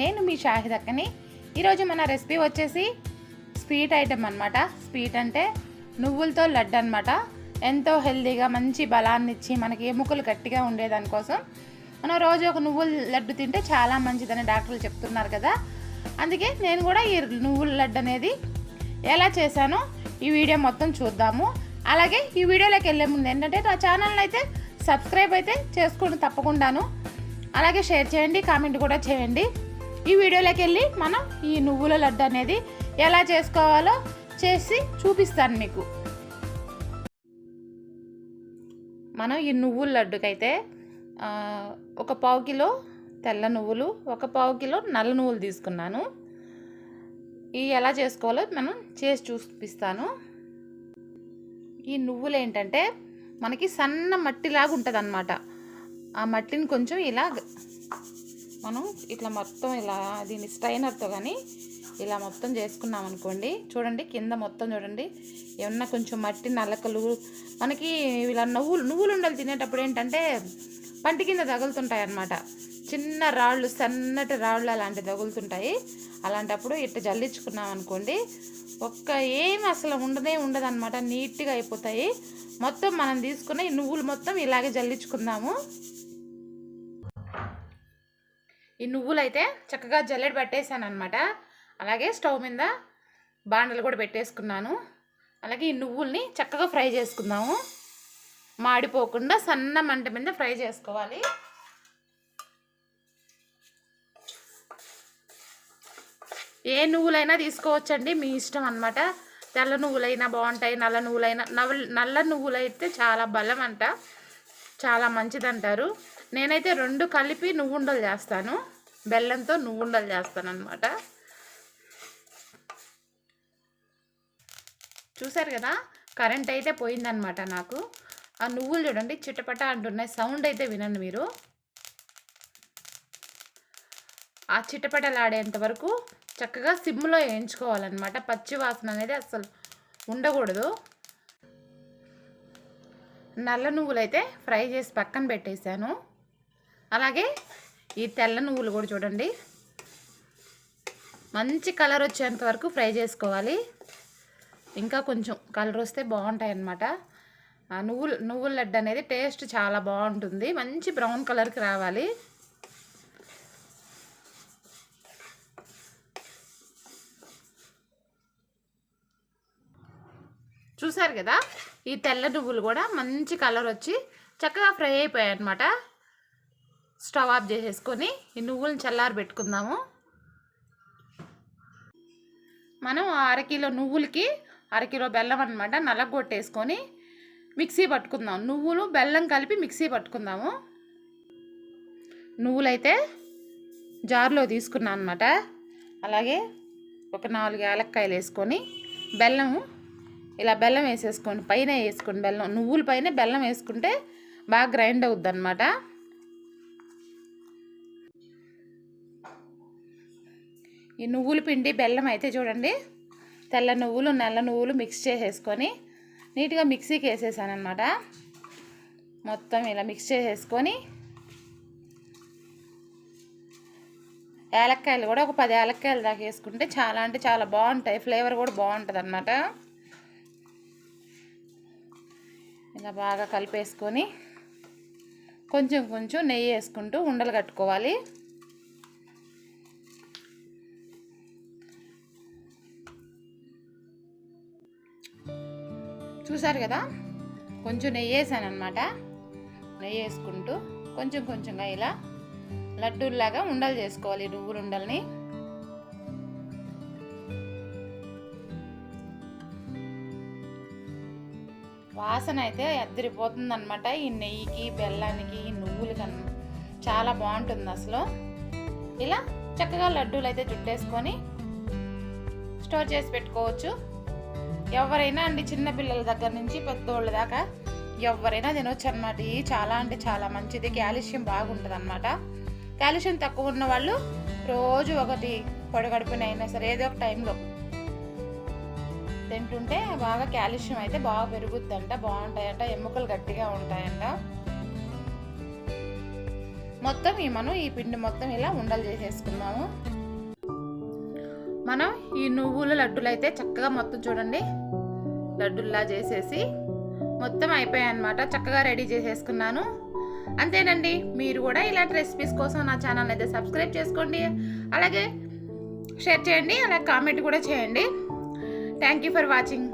నేను మీ షాహిద్ అక్కని. ఈరోజు మన రెసిపీ వచ్చేసి స్వీట్ ఐటెం అనమాట స్వీట్ అంటే నువ్వులతో లడ్డు అనమాట ఎంతో హెల్తీగా మంచి బలాన్ని ఇచ్చి మనకి ఎముకలు గట్టిగా ఉండేదానికోసం మనం రోజు ఒక నువ్వుల లడ్డు తింటే చాలా మంచిదని డాక్టర్లు చెప్తున్నారు కదా. అందుకే నేను కూడా ఈ నువ్వుల లడ్డు అనేది ఎలా చేశానో ఈ వీడియో మొత్తం చూద్దాము. అలాగే ఈ వీడియోలోకి వెళ్ళే ముందు ఏంటంటే నా ఛానల్ని అయితే సబ్స్క్రైబ్ అయితే చేసుకోండి తప్పకుండాను. అలాగే షేర్ చేయండి కామెంట్ కూడా చేయండి. ఈ వీడియోలోకి వెళ్ళి మనం ఈ నువ్వుల లడ్డు అనేది ఎలా చేసుకోవాలో చేసి చూపిస్తాను మీకు. మనం ఈ నువ్వుల లడ్డుకైతే ఒక పావు కిలో తెల్ల నువ్వులు ఒక పావు కిలో నల్ల నువ్వులు తీసుకున్నాను. ఈ ఎలా చేసుకోవాలో మనం చేసి చూపిస్తాను. ఈ నువ్వులు ఏంటంటే మనకి సన్న మట్టిలాగా ఉంటుంది అనమాట ఆ మట్టిని కొంచెం ఇలా మనం ఇట్లా మొత్తం ఇలా దీన్ని స్ట్రైనర్తో కానీ ఇలా మొత్తం చేసుకున్నాం అనుకోండి. చూడండి కింద మొత్తం చూడండి. ఏమన్నా కొంచెం మట్టి నలకలు మనకి ఇలా నువ్వులు నువ్వులు ఉండలు తినేటప్పుడు ఏంటంటే పంటి కింద తగులుతుంటాయి అన్నమాట చిన్న రాళ్ళు సన్నటి రాళ్ళు అలాంటివి తగులుతుంటాయి. అలాంటప్పుడు ఇట్లా జల్లించుకున్నాం అనుకోండి ఒక్క ఏం అసలు ఉండదే ఉండదన్నమాట. నీట్గా అయిపోతాయి. మొత్తం మనం తీసుకున్న ఈ నువ్వులు మొత్తం ఇలాగే జల్లించుకుందాము. ఈ నువ్వులు అయితే చక్కగా జల్లెడ పెట్టేశాను అనమాట అలాగే స్టవ్ మీద బాండలు కూడా పెట్టేసుకున్నాను. అలాగే ఈ నువ్వుల్ని చక్కగా ఫ్రై చేసుకుందాము. మాడిపోకుండా సన్న మంట మీద ఫ్రై చేసుకోవాలి. ఏ నువ్వులైనా తీసుకోవచ్చండి మీ ఇష్టం అన్నమాట. తెల్ల నువ్వులైనా బాగుంటాయి నల్ల నువ్వులైనా నవ్వు నల్ల నువ్వులైతే చాలా బలం అంట చాలా మంచిదంటారు. నేనైతే రెండు కలిపి నువ్వుండలు చేస్తాను. బెల్లంతో నువ్వుండలు చేస్తాను అనమాట చూసారు కదా? కరెంట్ అయితే పోయిందనమాట నాకు. ఆ నువ్వులు చూడండి చిటపట అంటున్నాయి. సౌండ్ అయితే వినండి మీరు. ఆ చిటపటలాడేంత వరకు చక్కగా సిమ్లో వేయించుకోవాలన్నమాట. పచ్చి వాసన అనేది అస్సలు ఉండకూడదు. నల్ల నువ్వులు అయితే ఫ్రై చేసి పక్కన పెట్టేశాను. అలాగే ఈ తెల్ల నువ్వులు కూడా చూడండి. మంచి కలర్ వచ్చేంత వరకు ఫ్రై చేసుకోవాలి. ఇంకా కొంచెం కలర్ వస్తే బాగుంటాయి అన్నమాట ఆ నువ్వులు నువ్వుల లడ్డు అనేది టేస్ట్ చాలా బాగుంటుంది. మంచి బ్రౌన్ కలర్కి రావాలి. చూసారు కదా? ఈ తెల్ల నువ్వులు కూడా మంచి కలర్ వచ్చి చక్కగా ఫ్రై అయిపోయాయి అనమాట స్టవ్ ఆఫ్ చేసేసుకొని ఈ నువ్వులను చల్లారి పెట్టుకుందాము. మనం అరకిలో నువ్వులకి అరకిలో బెల్లం అనమాట నలగొట్టేసుకొని మిక్సీ పట్టుకుందాం. నువ్వులు బెల్లం కలిపి మిక్సీ పట్టుకుందాము. నువ్వులైతే జార్లో తీసుకున్నాను అనమాట అలాగే ఒక నాలుగు యాలక్కాయలు వేసుకొని బెల్లము ఇలా బెల్లం వేసేసుకోండి. పైన వేసుకోండి బెల్లం. నువ్వుల పైన బెల్లం వేసుకుంటే బాగా గ్రైండ్ అవుద్ది అనమాట ఈ నువ్వుల పిండి బెల్లం అయితే చూడండి. తెల్ల నువ్వులు నల్ల నువ్వులు మిక్స్ చేసేసుకొని నీట్గా మిక్సీకి వేసేసాను అనమాట మొత్తం ఇలా మిక్స్ చేసేసుకొని ఏలక్కాయలు కూడా ఒక పది ఏలక్కాయలు దాకా వేసుకుంటే చాలా అంటే చాలా బాగుంటాయి. ఫ్లేవర్ కూడా బాగుంటుంది అనమాట ఇలా బాగా కలిపేసుకొని కొంచెం కొంచెం నెయ్యి వేసుకుంటూ ఉండలు కట్టుకోవాలి. చూసారు కదా? కొంచెం నెయ్యి వేసాను అనమాట నెయ్యి వేసుకుంటూ కొంచెం కొంచెంగా ఇలా లడ్డూల్లాగా ఉండలు చేసుకోవాలి నువ్వులు ఉండల్ని. వాసన అయితే అద్దరిపోతుంది అనమాట ఈ నెయ్యికి బెల్లానికి ఈ నువ్వులకి చాలా బాగుంటుంది అసలు. ఇలా చక్కగా లడ్డూలు అయితే జుట్టేసుకొని స్టోర్ చేసి పెట్టుకోవచ్చు. ఎవరైనా అండి చిన్నపిల్లల దగ్గర నుంచి పెద్దోళ్ళ దాకా ఎవరైనా తినొచ్చు అనమాట ఇది చాలా అంటే చాలా మంచిది. కాల్షియం బాగుంటుంది అనమాట కాల్షియం తక్కువ ఉన్న వాళ్ళు రోజు ఒకటి పొడగడుపున అయినా సరే ఏదో ఒక టైంలో తింటుంటే బాగా కాల్షియం అయితే బాగా పెరుగుద్దంట బాగుంటాయంట ఎముకలు గట్టిగా ఉంటాయంట. మొత్తం ఈ మనం ఈ పిండి మొత్తం ఇలా ఉండలు చేసేసుకున్నాము. మనం ఈ నువ్వుల లడ్డులు అయితే చక్కగా మొత్తం చూడండి. లడ్డుల్లా చేసేసి మొత్తం అయిపోయాయి అనమాట చక్కగా రెడీ చేసేసుకున్నాను. అంతేనండి మీరు కూడా ఇలాంటి రెసిపీస్ కోసం నా ఛానల్ అయితే సబ్స్క్రైబ్ చేసుకోండి. అలాగే షేర్ చేయండి అలాగే కామెంట్ కూడా చేయండి. Thank you for watching.